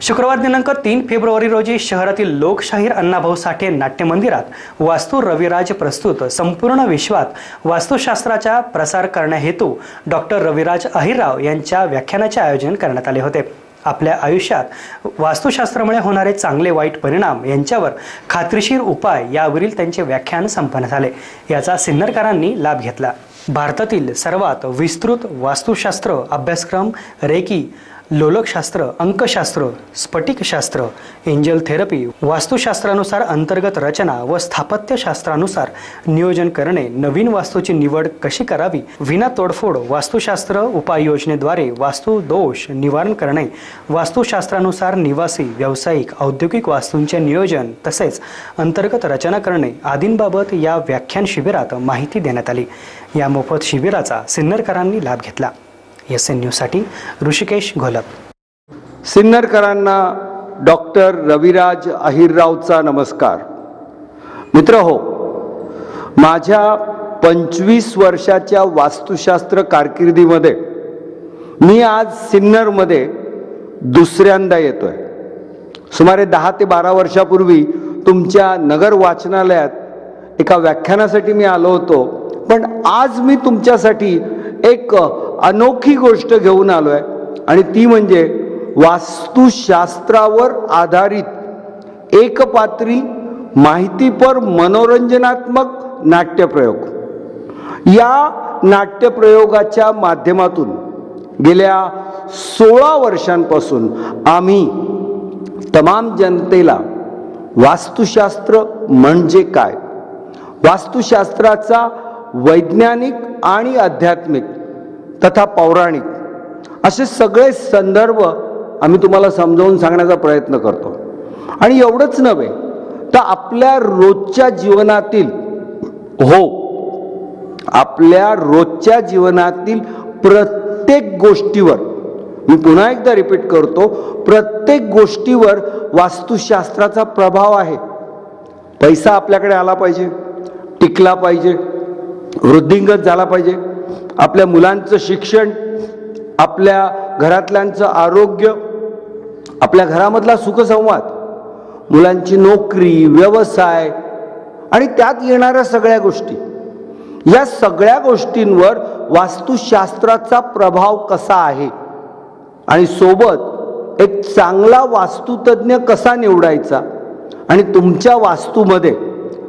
शुक्रवार दिनांक तीन फेब्रुवारी रोजी शहरातील लोकशाहीर अण्णाभाऊ साठे नाट्य मंदिरात वास्तू रविराज प्रस्तुत संपूर्ण विश्वात वास्तुशास्त्राचा प्रसार करण्याहेतू डॉक्टर रविराज अहिरराव यांच्या व्याख्यानाचे आयोजन करण्यात आले होते. आपल्या आयुष्यात वास्तुशास्त्रामुळे होणारे चांगले वाईट परिणाम यांच्यावर खात्रीशीर उपाय यावरील त्यांचे व्याख्यान संपन्न झाले. याचा सिन्नरकरांनी लाभ घेतला. भारतातील सर्वात विस्तृत वास्तुशास्त्र अभ्यासक्रम रेकी लोलकशास्त्र अंकशास्त्र स्फटिकशास्त्र एंजल थेरपी वास्तुशास्त्रानुसार अंतर्गत रचना व स्थापत्यशास्त्रानुसार नियोजन करणे नवीन वास्तूची निवड कशी करावी विना तोडफोड वास्तुशास्त्र उपाययोजनेद्वारे वास्तू दोष निवारण करणे वास्तुशास्त्रानुसार निवासी व्यावसायिक औद्योगिक वास्तूंचे नियोजन तसेच अंतर्गत रचना करणे आदींबाबत या व्याख्यान शिबिरात माहिती देण्यात आली. या मोफत शिबिराचा सिन्नरकरांनी लाभ घेतला. एस एन न्यूजसाठी ऋषिकेश घोलप. सिन्नरकरांना डॉक्टर रविराज अहिररावचा नमस्कार. मित्र हो माझ्या पंचवीस वर्षाच्या वास्तुशास्त्र कारकिर्दीमध्ये मी आज सिन्नरमध्ये दुसऱ्यांदा येतोय. सुमारे दहा ते बारा वर्षापूर्वी तुमच्या नगर वाचनालयात एका व्याख्यानासाठी मी आलो होतो पण आज मी तुमच्यासाठी एक अनोखी गोष्ट घेऊन आलो आहे आणि ती म्हणजे वास्तुशास्त्रावर आधारित एकपात्री माहितीपर मनोरंजनात्मक नाट्यप्रयोग. या नाट्यप्रयोगाच्या माध्यमातून गेल्या सोळा वर्षांपासून आम्ही तमाम जनतेला वास्तुशास्त्र म्हणजे काय? वास्तुशास्त्राचा वैज्ञानिक आणि आध्यात्मिक तथा पौराणिक असे सगळे संदर्भ आम्ही तुम्हाला समजावून सांगण्याचा प्रयत्न करतो. आणि एवढंच नव्हे तर आपल्या रोजच्या जीवनातील हो आपल्या रोजच्या जीवनातील प्रत्येक गोष्टीवर मी पुन्हा एकदा रिपीट करतो प्रत्येक गोष्टीवर वास्तुशास्त्राचा प्रभाव आहे. पैसा आपल्याकडे आला पाहिजे टिकला पाहिजे वृद्धिंगत झाला पाहिजे आपल्या मुलांचं शिक्षण आपल्या घरातल्यांचं आरोग्य आपल्या घरामधला सुखसंवाद मुलांची नोकरी व्यवसाय आणि त्यात येणाऱ्या सगळ्या गोष्टी. या सगळ्या गोष्टींवर वास्तुशास्त्राचा प्रभाव कसा आहे? आणि सोबत एक चांगला वास्तुतज्ञ कसा निवडायचा? आणि तुमच्या वास्तूमध्ये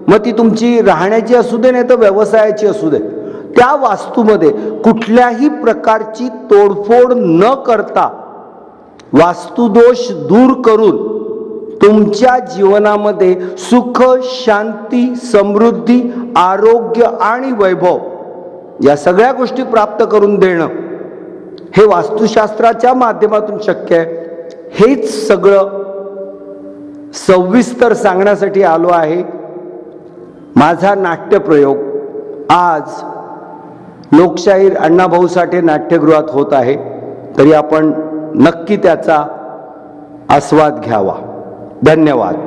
मग ती तुमची राहण्याची असू दे नाही तर व्यवसायाची असू दे त्या वास्तूमध्ये कुठल्याही प्रकारची तोडफोड न करता वास्तुदोष दूर करून तुमच्या जीवनामध्ये सुख शांती समृद्धी आरोग्य आणि वैभव या सगळ्या गोष्टी प्राप्त करून देणं हे वास्तुशास्त्राच्या माध्यमातून शक्य आहे. हेच सगळं सविस्तर सांगण्यासाठी आलो आहे. माझा नाट्यप्रयोग आज लोकशाहीर अण्णाभाऊ साठे नाट्यगृहात होत आहे तरी आपण नक्की त्याचा आस्वाद घ्यावा. धन्यवाद.